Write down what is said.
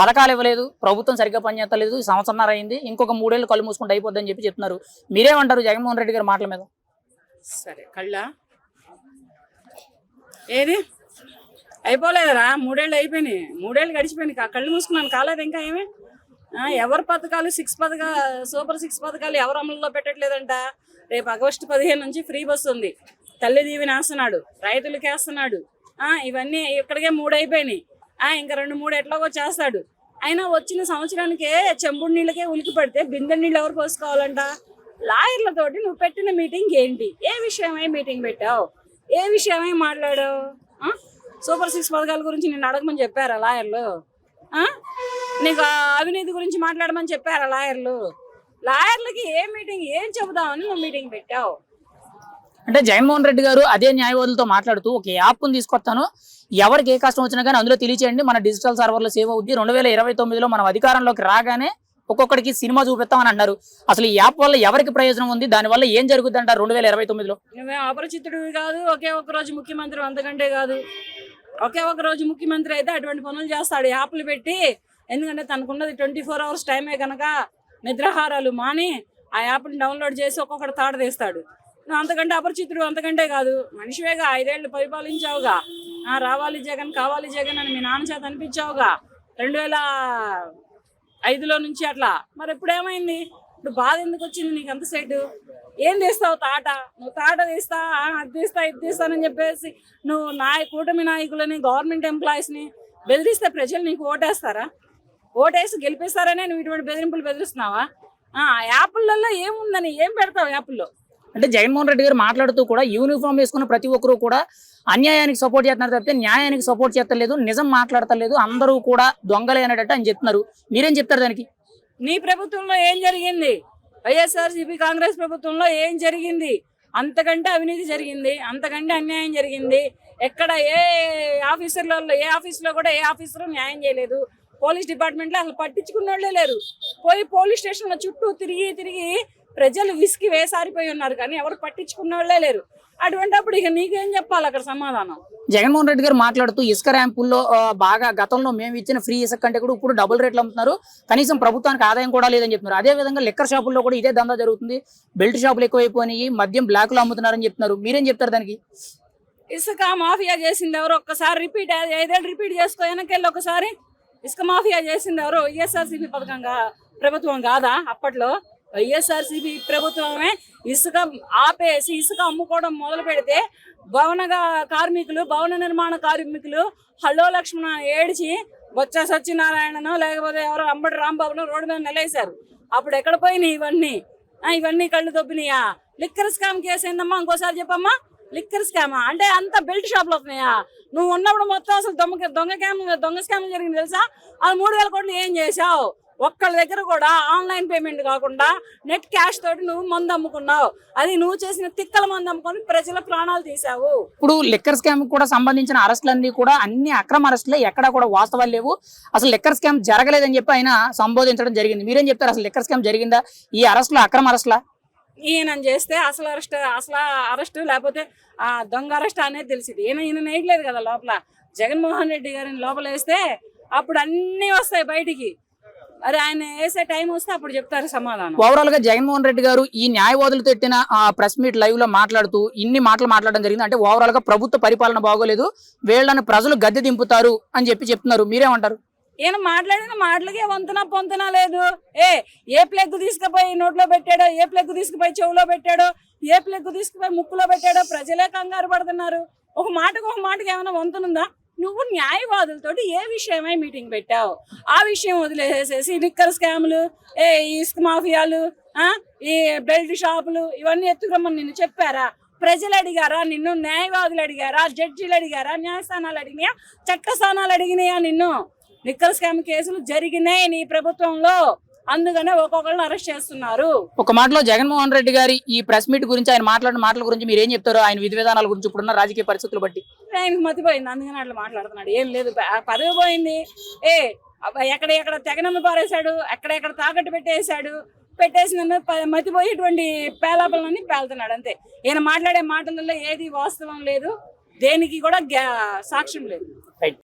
పథకాలు ఇవ్వలేదు ప్రభుత్వం సరిగ్గా పనిచేస్తలేదు ఈ అయింది ఇంకొక మూడేళ్ళు కళ్ళు మూసుకుంటే అయిపోద్దని చెప్పి చెప్తున్నారు. మీరేమంటారు జగన్మోహన్ రెడ్డి గారి మాటల మీద? సరే కళ్ళ? ఏది? అయిపోలేదురా మూడేళ్ళు అయిపోయినాయి మూడేళ్ళు గడిచిపోయినాయి కళ్ళు మూసుకున్నాను కాలేదు ఇంకా ఏమే? ఎవరి ఎవరు పథకాలు సిక్స్ పథకా సూపర్ సిక్స్ పథకాలు ఎవరు అమలులో పెట్టట్లేదంట. రేపు ఆగస్టు పదిహేను నుంచి ఫ్రీ బస్ ఉంది. తల్లి దీవెని వేస్తున్నాడు రైతులకి వేస్తున్నాడు. ఇవన్నీ ఇక్కడికే మూడు అయిపోయినాయి ఇంకా రెండు మూడు ఎట్లాగో చేస్తాడు. అయినా వచ్చిన సంవత్సరానికే చెంబుడు నీళ్ళకే ఉలికి పడితే బిందె నీళ్ళు ఎవరు పోసుకోవాలంట? లాయర్లతోటి నువ్వు పెట్టిన మీటింగ్ ఏంటి? ఏ విషయమై మీటింగ్ పెట్టావు? ఏ విషయమై మాట్లాడావు? సూపర్ సిక్స్ పథకాల గురించి నేను అడగమని చెప్పారా లాయర్లు? నీకు అవినీతి గురించి మాట్లాడమని చెప్పారా లాయర్లు? లాయర్లకి ఏ మీటింగ్ ఏం చెబుదామని నువ్వు మీటింగ్ పెట్టావు? అంటే జగన్మోహన్ రెడ్డి గారు అదే న్యాయవాదులతో మాట్లాడుతూ ఒక యాప్ని తీసుకొస్తాను. ఎవరికి ఏ కష్టం వచ్చినా కానీ అందులో తెలియచేయండి. మన డిజిటల్ సర్వర్లో సేవ్ అవుద్ది. రెండు వేల ఇరవై తొమ్మిదిలో మనం అధికారంలోకి రాగానే ఒక్కొక్కడికి సినిమా చూపిస్తామని అన్నారు. అసలు ఈ యాప్ వల్ల ఎవరికి ప్రయోజనం ఉంది? దానివల్ల ఏం జరుగుతుంది అంటారు రెండు వేల ఇరవై తొమ్మిదిలో? అపరిచితుడు కాదు. ఒకే ఒక రోజు ముఖ్యమంత్రి అంతకంటే కాదు. ఒకే ఒక రోజు ముఖ్యమంత్రి అయితే అటువంటి పనులు చేస్తాడు. యాప్లు పెట్టి ఎందుకంటే తనకున్నది ట్వంటీ ఫోర్ అవర్స్ టైమే కనుక నిద్రాహారాలు మాని ఆ యాప్ని డౌన్లోడ్ చేసి ఒక్కొక్కటి తాడదీస్తాడు అంతకంటే అపరిచితుడు అంతకంటే కాదు. మనిషివేగా ఐదేళ్ళు పరిపాలించావుగా. ఆ, రావాలి జగన్ కావాలి జగన్ అని మీ నాన్న చేత అనిపించావుగా. రెండు వేల ఐదులో నుంచి అట్లా. మరి ఇప్పుడు ఏమైంది? ఇప్పుడు బాధ ఎందుకు వచ్చింది నీకు అంత సైడ్ ఏం తీస్తావు తాట? నువ్వు తాట తీస్తా అది తీస్తా ఇది తీస్తానని చెప్పేసి నువ్వు నాయ కూటమి నాయకులని గవర్నమెంట్ ఎంప్లాయీస్ని బెదిరిస్తే ప్రజలు నీకు ఓటేస్తారా? ఓటేసి గెలిపిస్తారనే నువ్వు ఇటువంటి బెదిరింపులు బెదిరిస్తున్నావా? ఆ యాప్లలో ఏముందని? ఏం పెడతావు యాప్ల్లో? అంటే జగన్మోహన్ రెడ్డి గారు మాట్లాడుతూ కూడా యూనిఫామ్ వేసుకున్న ప్రతి ఒక్కరూ కూడా అన్యాయానికి సపోర్ట్ చేస్తున్నారు తప్పితే న్యాయానికి సపోర్ట్ చేస్తలేదు నిజం మాట్లాడతలేదు అందరూ కూడా దొంగలే అనేటట్టు అని చెప్తున్నారు. మీరేం చెప్తారు దానికి? నీ ప్రభుత్వంలో ఏం జరిగింది? వైఎస్ఆర్సీపీ కాంగ్రెస్ ప్రభుత్వంలో ఏం జరిగింది? అంతకంటే అవినీతి జరిగింది అంతకంటే అన్యాయం జరిగింది. ఎక్కడ ఏ ఆఫీసర్లలో ఏ ఆఫీసులో కూడా ఏ ఆఫీసర్ న్యాయం చేయలేదు. పోలీస్ డిపార్ట్మెంట్లో అసలు పట్టించుకున్న వాళ్ళే లేరు. పోయి పోలీస్ స్టేషన్ల చుట్టూ తిరిగి తిరిగి ప్రజలు విసికి వేసారిపోయి ఉన్నారు కానీ ఎవరు పట్టించుకున్న వాళ్ళే లేరు. అటువంటిప్పుడు ఇక నీకేం చెప్పాలి అక్కడ సమాధానం? జగన్మోహన్ రెడ్డి గారు మాట్లాడుతూ ఇసుక ర్యాంపుల్లో బాగా గతంలో మేము ఇచ్చిన ఫ్రీ ఇసుక కంటే కూడా ఇప్పుడు డబుల్ రేట్లు అమ్ముతున్నారు. కనీసం ప్రభుత్వానికి ఆదాయం కూడా లేదని చెప్తున్నారు. అదే విధంగా లిక్కర్ షాపుల్లో కూడా ఇదే దందా జరుగుతుంది. బెల్ట్ షాపులు ఎక్కువైపోయినాయి మద్యం బ్లాక్లో అమ్ముతున్నారని చెప్తున్నారు. మీరేం చెప్తారు దానికి? ఇసుక మాఫియా చేసింది ఎవరు ఒక్కసారి రిపీట్ ఐదేళ్ళు రిపీట్ చేసుకో వెనకెళ్ళి ఒకసారి. ఇసుక మాఫియా చేసింది ఎవరు వైఎస్ఆర్సీపీ పథకంగా ప్రభుత్వం కాదా అప్పట్లో? వైఎస్ఆర్సీపీ ప్రభుత్వమే ఇసుక ఆపేసి ఇసుక అమ్ముకోవడం మొదలు పెడితే భవన కార్మికులు భవన నిర్మాణ కార్మికులు హలో లక్ష్మణ ఏడిచి బొచ్చా సత్యనారాయణను లేకపోతే ఎవరో అంబటి రాంబాబును రోడ్డు మీద నిలేశారు. అప్పుడు ఎక్కడ పోయినాయి ఇవన్నీ? ఆ, ఇవన్నీ కళ్ళు దొబ్బినాయా? లిక్కర్ స్కామ్ కేసు ఏందమ్మా? ఇంకోసారి చెప్పమ్మా. లిక్కర్ స్కామ్ అంటే అంత బెల్ట్ షాపులు వస్తున్నాయా? నువ్వు ఉన్నప్పుడు మొత్తం అసలు దొంగ దొంగ క్యామ్ దొంగ స్కామ్ జరిగింది తెలుసా? అది మూడు వేల కోట్లు ఏం చేశావు? ఒక్కళ్ళ దగ్గర కూడా ఆన్లైన్ పేమెంట్ కాకుండా నెట్ క్యాష్ తోటి నువ్వు మందు అమ్ముకున్నావు. అది నువ్వు చేసిన తిక్కల మందు అమ్ముకొని ప్రజల ప్రాణాలు తీసావు ఇప్పుడు లిక్కర్ స్కామ్ కూడా సంబంధించిన అరెస్టులన్నీ కూడా అన్ని అక్రమ అరెస్టులే ఎక్కడ కూడా వాస్తవాలు లేవు. అసలు లిక్కర్ స్కామ్ జరగలేదని చెప్పి ఆయన సంబోధించడం జరిగింది. మీరేం చెప్తారు? అసలు లిక్కర్ స్కామ్ జరిగిందా? ఈ అరెస్టులు అక్రమ అరెస్టులా? ఈయన చేస్తే అసలు అరెస్ట్ అసలు అరెస్ట్ లేకపోతే ఆ దొంగ అరెస్ట్ అనేది తెలిసింది. ఈయన ఈయన వేయట్లేదు కదా లోపల. జగన్మోహన్ రెడ్డి గారిని లోపల వేస్తే అప్పుడు అన్నీ వస్తాయి బయటికి. మరి ఆయన వేసే టైం వస్తే అప్పుడు చెప్తారు సమాధానం. ఓవరాల్గా జగన్మోహన్ రెడ్డి గారు ఈ న్యాయవాదులతో పెట్టిన ప్రెస్ మీట్ లైవ్లో మాట్లాడుతూ ఇన్ని మాటలు మాట్లాడడం జరిగింది. అంటే ఓవరాల్గా ప్రభుత్వ పరిపాలన బాగోలేదు. వీళ్ళని ప్రజలు గద్దె దింపుతారు అని చెప్పి చెప్తున్నారు. మీరేమంటారు? ఈయన మాట్లాడిన మాటలకే వంతున పొంతన లేదు. ఏ ఏ ప్లగ్ తీసుకుపోయి నోట్లో పెట్టాడో ఏ ప్లగ్ తీసుకుపోయి చెవులో పెట్టాడో ఏ ప్లగ్ తీసుకుపోయి ముక్కులో పెట్టాడో ప్రజలే కంగారు పడుతున్నారు. ఒక మాటకు ఒక మాటకి ఏమైనా వంతునుందా నువ్వు న్యాయవాదులతోటి ఏ విషయమై మీటింగ్ పెట్టావు? ఆ విషయం వదిలేసేసి లిక్కర్ స్కాములు ఏ ఈ ఇసుక మాఫియాలు ఈ బెల్ట్ షాపులు ఇవన్నీ ఎత్తుకోమని నిన్ను చెప్పారా? ప్రజలు అడిగారా? నిన్ను న్యాయవాదులు అడిగారా? జడ్జిలు అడిగారా? న్యాయస్థానాలు అడిగినాయా? చట్టస్థానాలు అడిగినాయా నిన్ను? లిక్కర్ స్కామ్ కేసులు జరిగినాయి నీ ప్రభుత్వంలో. అందుకనే ఒక్కొక్కరిని అరెస్ట్ చేస్తున్నారు. ఒక మాటలో జగన్మోహన్ రెడ్డి గారి ఈ ప్రెస్ మీట్ గురించి ఆయన మాట్లాడిన మాటల గురించి మీరు ఏం చెప్తారు ఆయన విధి విధానాల గురించి ఇప్పుడున్న రాజకీయ పరిస్థితులు బట్టి. ఆయనకి మతిపోయింది. అందుకని అట్లా మాట్లాడుతున్నాడు. ఏం లేదు పదవి పోయింది. ఏ ఎక్కడ ఎక్కడ తెగనమ్మ పారేశాడు ఎక్కడెక్కడ తాకట్టు పెట్టేశాడు పెట్టేసిన మతిపోయి ఇటువంటి పేలాపలన్నీ పేలుతున్నాడు అంతే. ఈయన మాట్లాడే మాటలలో ఏది వాస్తవం లేదు దేనికి కూడా సాక్ష్యం లేదు.